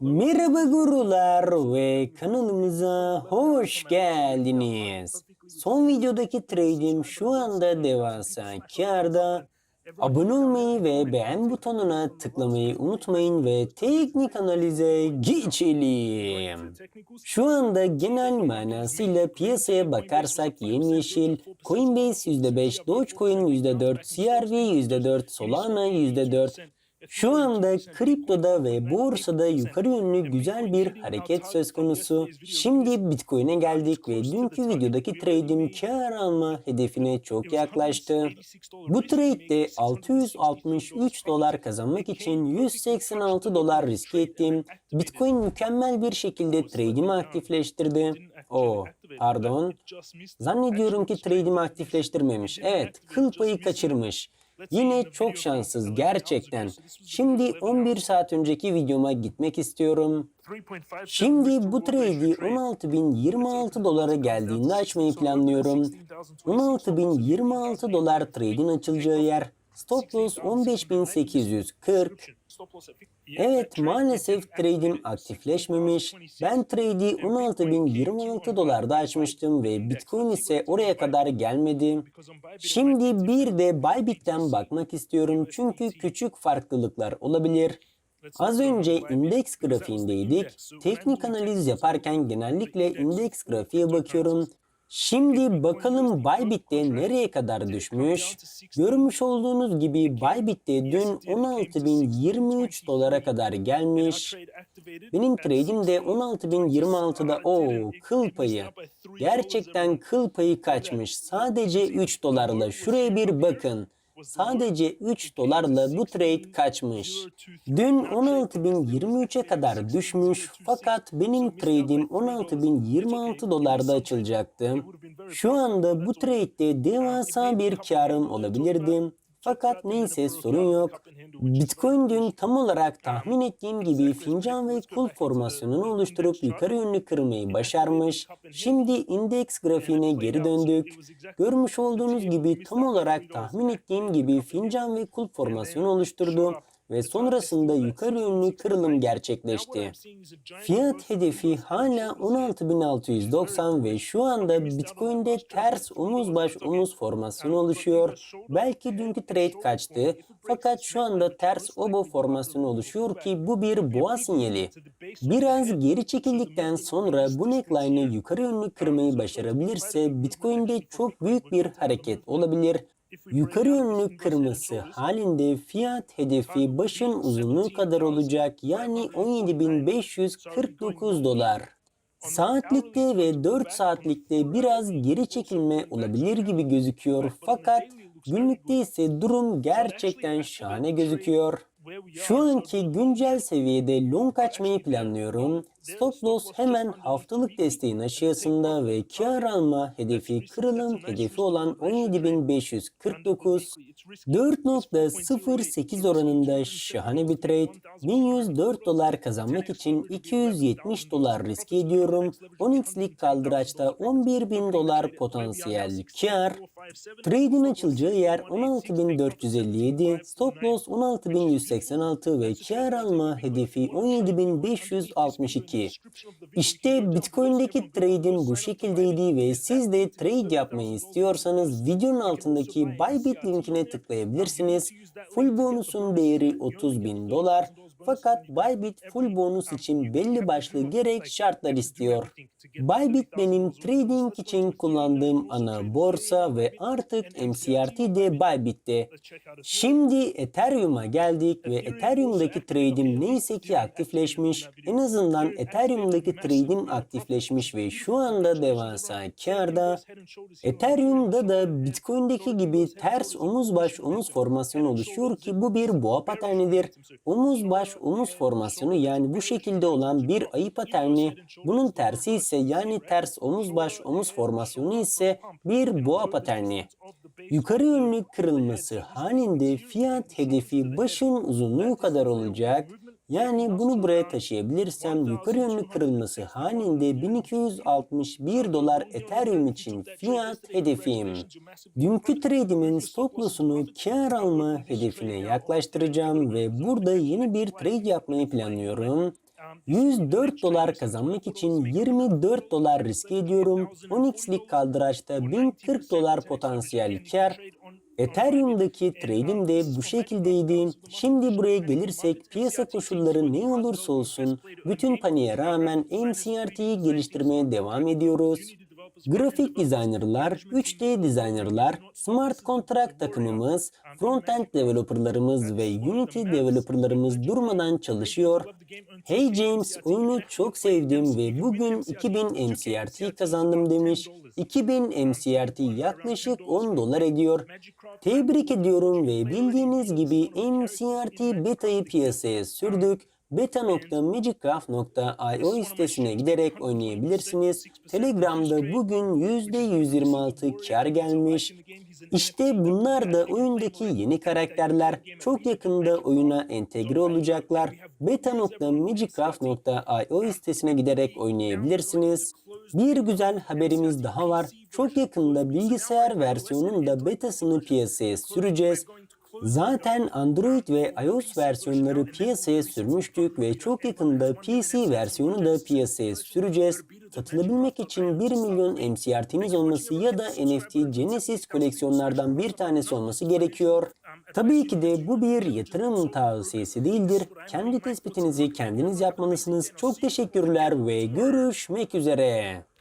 Merhaba gurular ve kanalımıza hoş geldiniz. Son videodaki trade'im şu anda devasa karda. Abone olmayı ve beğen butonuna tıklamayı unutmayın ve teknik analize geçelim. Şu anda genel manasıyla piyasaya bakarsak yemyeşil, Coinbase %5, Dogecoin %4, CRV %4, Solana %4, şu anda kriptoda ve borsada yukarı yönlü güzel bir hareket söz konusu. Şimdi Bitcoin'e geldik ve dünkü videodaki trade'im kar alma hedefine çok yaklaştı. Bu trade'de 663 dolar kazanmak için 186 dolar riske ettim. Bitcoin mükemmel bir şekilde trade'imi aktifleştirdi. O, pardon. Zannediyorum ki trade'imi aktifleştirmemiş. Evet, kıl payı kaçırmış. Yine çok şanssız gerçekten. Şimdi 11 saat önceki videoma gitmek istiyorum. Şimdi bu trade'i 16.026 dolara geldiğinde açmayı planlıyorum. 16.026 dolar trade'in açılacağı yer. Stop loss 15.840. Evet maalesef trade'im aktifleşmemiş. Ben trade'i 16.026 dolarda açmıştım ve Bitcoin ise oraya kadar gelmedi. Şimdi bir de Bybit'ten bakmak istiyorum çünkü küçük farklılıklar olabilir. Az önce indeks grafiğindeydik. Teknik analiz yaparken genellikle indeks grafiğe bakıyorum. Şimdi bakalım Bybit'te nereye kadar düşmüş? Görmüş olduğunuz gibi Bybit'te dün 16.023 dolara kadar gelmiş. Benim trade'im de 16.026'da o kıl payı. Gerçekten kıl payı kaçmış. Sadece 3 dolarla. Şuraya bir bakın. Sadece 3 dolarla bu trade kaçmış. Dün 16.023'e kadar düşmüş fakat benim trade'im 16.026 dolarda açılacaktı. Şu anda bu trade'de devasa bir karım olabilirdi. Fakat neyse sorun yok. Bitcoin dün tam olarak tahmin ettiğim gibi fincan ve kul formasyonunu oluşturup yukarı yönlü kırmayı başarmış. Şimdi indeks grafiğine geri döndük. Görmüş olduğunuz gibi tam olarak tahmin ettiğim gibi fincan ve kul formasyonu oluşturdu ve sonrasında yukarı yönlü kırılım gerçekleşti. Fiyat hedefi hala 16.690 ve şu anda Bitcoin'de ters omuz baş omuz formasyonu oluşuyor. Belki dünkü trade kaçtı fakat şu anda ters obo formasyonu oluşuyor ki bu bir boğa sinyali. Biraz geri çekildikten sonra bu neckline'ı yukarı yönlü kırmayı başarabilirse Bitcoin'de çok büyük bir hareket olabilir. Yukarı yönlü kırması halinde fiyat hedefi başın uzunluğu kadar olacak yani 17.549 dolar. Saatlikte ve 4 saatlikte biraz geri çekilme olabilir gibi gözüküyor fakat günlükte ise durum gerçekten şahane gözüküyor. Şu anki güncel seviyede long açmayı planlıyorum. Stop loss hemen haftalık desteğin aşağısında ve kar alma hedefi kırılım hedefi olan 17.549 4.08 oranında şahane bir trade. 1104 dolar kazanmak için 270 dolar riske ediyorum. 10x'lik kaldıraçta 11.000 dolar potansiyel kar. Trade'in açılacağı yer 16.457, stop loss 16.186 ve kar alma hedefi 17.562. İşte Bitcoin'deki trade'im bu şekildeydi ve siz de trade yapmayı istiyorsanız videonun altındaki Bybit linkine tıklayabilirsiniz. Full bonusun değeri 30.000 dolar. Fakat Bybit full bonus için belli başlı gerek şartlar istiyor. Bybit benim trading için kullandığım ana borsa ve artık MCRT de Bybit'te. Şimdi Ethereum'a geldik ve Ethereum'daki trade'im neyse ki aktifleşmiş. En azından Ethereum'daki trade'im aktifleşmiş ve şu anda devasa karda. Ethereum'da da Bitcoin'deki gibi ters omuz baş omuz formasyonu oluşuyor ki bu bir boğa paternidir. Omuz baş omuz formasyonu yani bu şekilde olan bir ayı paterni. Bunun tersi ise yani ters omuz baş omuz formasyonu ise bir boğa paterni. Yukarı yönlü kırılması halinde fiyat hedefi başın uzunluğu kadar olacak. Yani bunu buraya taşıyabilirsem yukarı yönlü kırılması halinde 1261 dolar Ethereum için fiyat hedefim. Dünkü trade'imin stop loss'unu kar alma hedefine yaklaştıracağım ve burada yeni bir trade yapmayı planlıyorum. 104 dolar kazanmak için 24 dolar riske ediyorum. 10x'lik kaldıraçta 1040 dolar potansiyel kar. Ethereum'daki trade'im de bu şekildeydi. Şimdi buraya gelirsek piyasa koşulları ne olursa olsun bütün paniğe rağmen MCRT'yi geliştirmeye devam ediyoruz. Grafik designerlar, 3D designerlar, smart contract takımımız, frontend developerlarımız ve Unity developerlarımız durmadan çalışıyor. Hey James, oyunu çok sevdim ve bugün 2000 MCRT kazandım demiş. 2000 MCRT yaklaşık 10 dolar ediyor. Tebrik ediyorum ve bildiğiniz gibi MCRT beta'yı piyasaya sürdük. beta.magicraft.io sitesine giderek oynayabilirsiniz. Telegram'da bugün %126 kar gelmiş. İşte bunlar da oyundaki yeni karakterler. Çok yakında oyuna entegre olacaklar. beta.magicraft.io sitesine giderek oynayabilirsiniz. Bir güzel haberimiz daha var. Çok yakında bilgisayar versiyonun da betasını piyasaya süreceğiz. Zaten Android ve iOS versiyonları piyasaya sürmüştük ve çok yakında PC versiyonu da piyasaya süreceğiz. Katılabilmek için 1 milyon MCRT'niz olması ya da NFT Genesis koleksiyonlardan bir tanesi olması gerekiyor. Tabii ki de bu bir yatırım tavsiyesi değildir. Kendi tespitinizi kendiniz yapmalısınız. Çok teşekkürler ve görüşmek üzere.